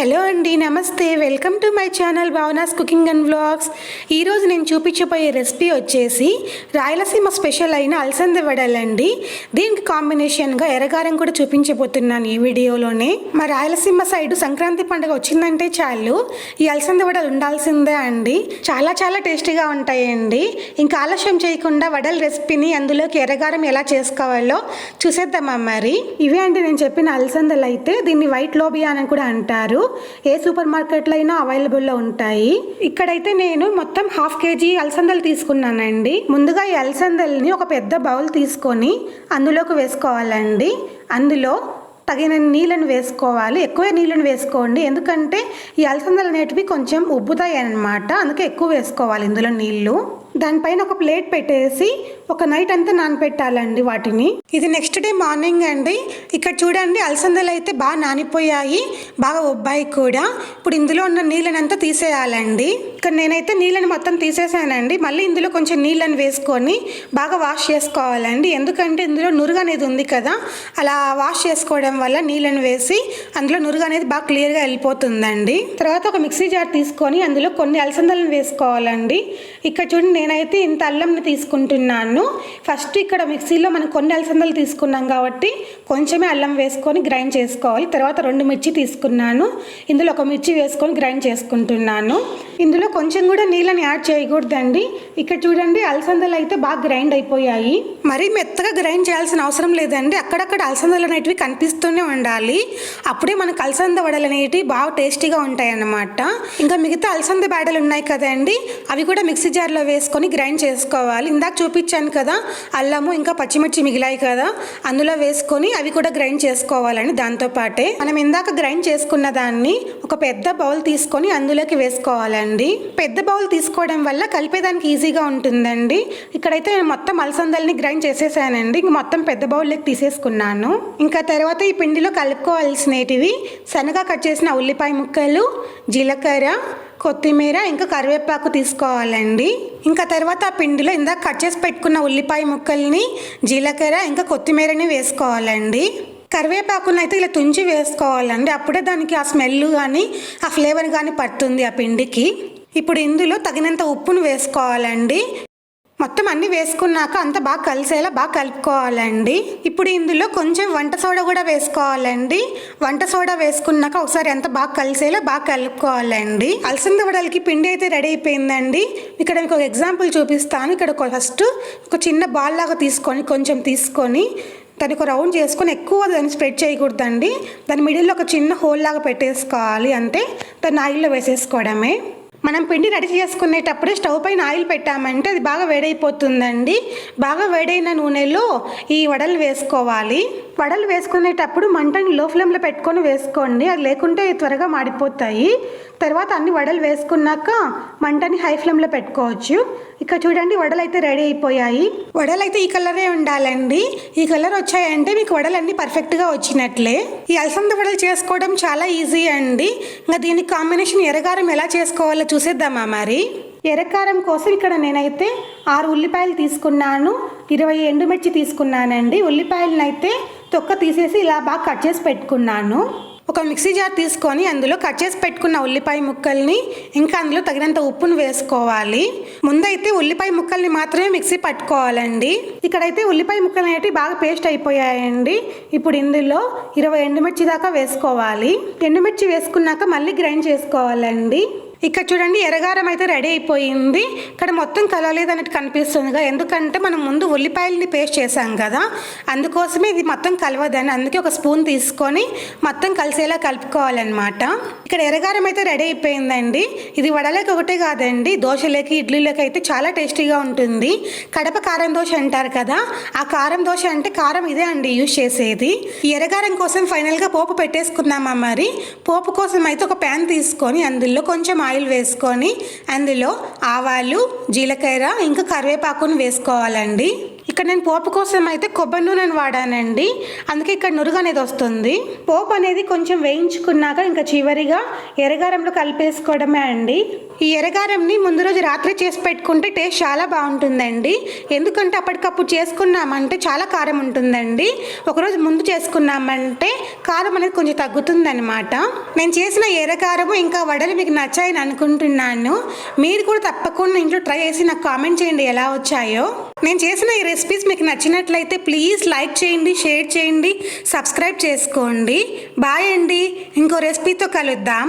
Hello అండి నమస్తే. Welcome to my channel Bhavana's cooking and vlogs. ఈరోజు నేను చూపించబోయే రెసిపీ వచ్చేసి రాయలసీమ స్పెషల్ అయిన అలసంద వడలండి దీనికి కాంబినేషన్గా ఎర్రగారం కూడా చూపించబోతున్నాను ఈ వీడియోలోనే. మా రాయలసీమ సైడ్ సంక్రాంతి పండుగ వచ్చిందంటే చాలు. ఈ అలసంద వడలు ఉండాల్సిందే అండి. చాలా చాలా టేస్టీగా ఉంటాయండి. ఇంకా ఆలస్యం చేయకుండా వడల రెసిపీని అందులోకి ఎర్రగారం ఎలా చేసుకోవాలో చూసేద్దామా మరి? ఇవే అండి నేను చెప్పిన అలసందలు అయితే దీన్ని వైట్ లోబియా అని కూడా అంటారు. ఏ సూపర్ మార్కెట్లో అయినా అవైలబుల్లో ఉంటాయి. ఇక్కడైతే నేను మొత్తం హాఫ్ కేజీ అలసందలు తీసుకున్నానండి. ముందుగా ఈ అలసందల్ని ఒక పెద్ద బౌల్ తీసుకొని అందులోకి వేసుకోవాలండి. అందులో తగిన నీళ్ళను వేసుకోవాలి. ఎక్కువ నీళ్ళను వేసుకోండి. ఎందుకంటే ఈ అలసందలు అనేటివి కొంచెం ఉబ్బుతాయి అన్నమాట. అందుకే ఎక్కువ వేసుకోవాలి ఇందులో నీళ్ళు. దానిపైన ఒక ప్లేట్ పెట్టేసి ఒక నైట్ అంతా నానబెట్టాలండి వాటిని. ఇది నెక్స్ట్ డే మార్నింగ్ అండి. ఇక్కడ చూడండి అలసందలు అయితే బాగా నానిపోయాయి. బాగా ఉబ్బాయి కూడా. ఇప్పుడు ఇందులో ఉన్న నీళ్ళని అంతా తీసేయాలండి. ఇక్కడ నేనైతే నీళ్ళని మొత్తం తీసేసానండి. మళ్ళీ ఇందులో కొంచెం నీళ్ళని వేసుకొని బాగా వాష్ చేసుకోవాలండి. ఎందుకంటే ఇందులో నురుగు అనేది ఉంది కదా అలా వాష్ చేసుకోవడం వల్ల నీళ్ళని వేసి అందులో నురుగు అనేది బాగా క్లియర్గా వెళ్ళిపోతుందండి. తర్వాత ఒక మిక్సీ జార్ తీసుకొని అందులో కొన్ని అలసందలను వేసుకోవాలండి. ఇక్కడ చూడండి నేనైతే ఇంత అల్లంని తీసుకుంటున్నాను. ఫస్ట్ ఇక్కడ మిక్సీలో మనం కొన్ని అలసందలు తీసుకున్నాం కాబట్టి కొంచెమే అల్లం వేసుకొని గ్రైండ్ చేసుకోవాలి. తర్వాత రెండు మిర్చి తీసుకున్నాను. ఇందులో ఒక మిర్చి వేసుకొని గ్రైండ్ చేసుకుంటున్నాను. ఇందులో కొంచెం కూడా నీళ్ళని యాడ్ చేయకూడదండి. ఇక్కడ చూడండి అలసందలు అయితే బాగా గ్రైండ్ అయిపోయాయి. మరీ మెత్తగా గ్రైండ్ చేయాల్సిన అవసరం లేదండి. అక్కడక్కడ అలసందలు అనేటివి కనిపిస్తూనే ఉండాలి. అప్పుడే మనకు అలసంద వడలు అనేటివి బాగా టేస్టీగా ఉంటాయి అన్నమాట ఇంకా మిగతా అలసంద బేడలు ఉన్నాయి కదండి. అవి కూడా మిక్సీ జార్లో వేసుకొని గ్రైండ్ చేసుకోవాలి. ఇందాక చూపించాను కదా అల్లము ఇంకా పచ్చిమిర్చి మిగిలాయి కదా అందులో వేసుకొని అవి కూడా గ్రైండ్ చేసుకోవాలండి దాంతోపాటే మనం ఇందాక గ్రైండ్ చేసుకున్న దాన్ని ఒక పెద్ద బౌల్ తీసుకొని అందులోకి వేసుకోవాలండి. పెద్ద బౌల్ తీసుకోవడం వల్ల కలిపేదానికి ఈజీగా ఉంటుందండి. ఇక్కడైతే నేను మొత్తం అలసందల్ని గ్రైండ్ చేసేసానండి. ఇంక మొత్తం పెద్ద బౌల్లోకి తీసేసుకున్నాను. ఇంకా తర్వాత ఈ పిండిలో కలుపుకోవాల్సినవి శనగ కట్ చేసిన ఉల్లిపాయ ముక్కలు జీలకర్ర కొత్తిమీర ఇంకా కరివేపాకు తీసుకోవాలండి. ఇంకా తర్వాత ఆ పిండిలో ఇందాక కట్ చేసి పెట్టుకున్న ఉల్లిపాయ ముక్కల్ని జీలకర్ర ఇంకా కొత్తిమీరని వేసుకోవాలండి. కరివేపాకును అయితే ఇలా తుంచి వేసుకోవాలండి. అప్పుడే దానికి ఆ స్మెల్ కానీ ఆ ఫ్లేవర్ కానీ పడుతుంది ఆ పిండికి. ఇప్పుడు ఇందులో తగినంత ఉప్పును వేసుకోవాలండి. మొత్తం అన్ని వేసుకున్నాక అంత బాగా కలిసేలా బాగా కలుపుకోవాలండి. ఇప్పుడు ఇందులో కొంచెం వంట సోడా కూడా వేసుకోవాలండి. వంట సోడా వేసుకున్నాక ఒకసారి ఎంత బాగా కలిసేలా బాగా కలుపుకోవాలండి. అలసంద వడలకి పిండి అయితే రెడీ అయిపోయిందండి. ఇక్కడ మీకు ఒక ఎగ్జాంపుల్ చూపిస్తాను. ఇక్కడ ఫస్ట్ ఒక చిన్న బాల్ లాగా తీసుకొని కొంచెం తీసుకొని దాన్ని ఒక రౌండ్ చేసుకొని ఎక్కువ దాన్ని స్ప్రెడ్ చేయకూడదండి. దాని మిడిల్లో ఒక చిన్న హోల్ లాగా పెట్టేసుకోవాలి అంటే దాన్ని ఆయిల్లో వేసేసుకోవడమే. మనం పిండి రెడీ చేసుకునేటప్పుడే స్టవ్ పైన ఆయిల్ పెట్టామంటే అది బాగా వేడైపోతుందండి. బాగా వేడైన నూనెలో ఈ వడలు వేసుకోవాలి. వడలు వేసుకునేటప్పుడు మంటని లో ఫ్లేమ్లో పెట్టుకొని వేసుకోండి. అది లేకుంటే త్వరగా మాడిపోతాయి. తర్వాత అన్ని వడలు వేసుకున్నాక మంటని హై ఫ్లేమ్లో పెట్టుకోవచ్చు. ఇక్కడ చూడండి వడలు అయితే రెడీ అయిపోయాయి. వడలు అయితే ఈ కలరే ఉండాలండి. ఈ కలర్ వచ్చాయంటే మీకు వడలన్నీ పర్ఫెక్ట్గా వచ్చినట్లే. ఈ అలసంద వడలు చేసుకోవడం చాలా ఈజీ అండి. ఇంకా దీనికి కాంబినేషన్ ఎరగారం ఎలా చేసుకోవాలో చూసేద్దామా మరి? ఎర్రకారం కోసం ఇక్కడ నేనైతే ఆరు ఉల్లిపాయలు తీసుకున్నాను. ఇరవై ఎండుమిర్చి తీసుకున్నానండి. ఉల్లిపాయలనైతే తొక్క తీసేసి ఇలా బాగా కట్ చేసి పెట్టుకున్నాను. ఒక మిక్సీ జార్ తీసుకొని అందులో కట్ చేసి పెట్టుకున్న ఉల్లిపాయ ముక్కల్ని ఇంకా అందులో తగినంత ఉప్పును వేసుకోవాలి. ముందైతే ఉల్లిపాయ ముక్కల్ని మాత్రమే మిక్సీ పట్టుకోవాలండి. ఇక్కడైతే ఉల్లిపాయ ముక్కలు అనేవి బాగా పేస్ట్ అయిపోయాయండి. ఇప్పుడు ఇందులో ఇరవై ఎండుమిర్చి దాకా వేసుకోవాలి. ఎండుమిర్చి వేసుకున్నాక మళ్ళీ గ్రైండ్ చేసుకోవాలండి. ఇక్కడ చూడండి ఎరగారం అయితే రెడీ అయిపోయింది. ఇక్కడ మొత్తం కలవలేదు అన్నట్టు కనిపిస్తుందిగా. ఎందుకంటే మనం ముందు ఉల్లిపాయలని పేస్ట్ చేసాం కదా. అందుకోసమే ఇది మొత్తం కలవదని. అందుకే ఒక స్పూన్ తీసుకొని మొత్తం కలిసేలా కలుపుకోవాలన్నమాట. ఇక్కడ ఎరగారం అయితే రెడీ అయిపోయిందండి. ఇది వడలకి ఒకటే కాదండి దోశలోకి ఇడ్లీలోకి అయితే చాలా టేస్టీగా ఉంటుంది. కడప కారం దోశ అంటారు కదా ఆ కారం దోశ అంటే కారం ఇదే అండి యూజ్ చేసేది. ఈ కోసం ఫైనల్గా పోపు పెట్టేసుకుందామా మరి? పోపు కోసం అయితే ఒక ప్యాన్ తీసుకొని అందులో కొంచెం ఆయిల్ వేసుకొని అందులో ఆవాలు జీలకర్ర ఇంకా కరివేపాకును వేసుకోవాలండి. ఇక్కడ నేను పోపు కోసం అయితే కొబ్బరి నూనెను వాడానండి. అందుకే ఇక్కడ నురుగు అనేది వస్తుంది. పోపు అనేది కొంచెం వేయించుకున్నాక ఇంకా చివరిగా ఎర్రగారంలో కలిపేసుకోవడమే అండి. ఈ ఎరగారంని ముందు రోజు రాత్రి చేసి పెట్టుకుంటే టేస్ట్ చాలా బాగుంటుందండి. ఎందుకంటే అప్పటికప్పుడు చేసుకున్నామంటే చాలా కారం ఉంటుందండి. ఒకరోజు ముందు చేసుకున్నామంటే కారం అనేది కొంచెం తగ్గుతుందన్నమాట. నేను చేసిన ఎర్రకారము ఇంకా వడలు మీకు నచ్చాయని అనుకుంటున్నాను. మీరు కూడా తప్పకుండా ఇంట్లో ట్రై చేసి నాకు కామెంట్ చేయండి ఎలా వచ్చాయో. నేను చేసిన ఈ రెసిపీస్ మీకు నచ్చినట్లయితే ప్లీజ్ లైక్ చేయండి షేర్ చేయండి సబ్స్క్రైబ్ చేసుకోండి. బాయ్ అండి. ఇంకో రెసిపీతో కలుద్దాం.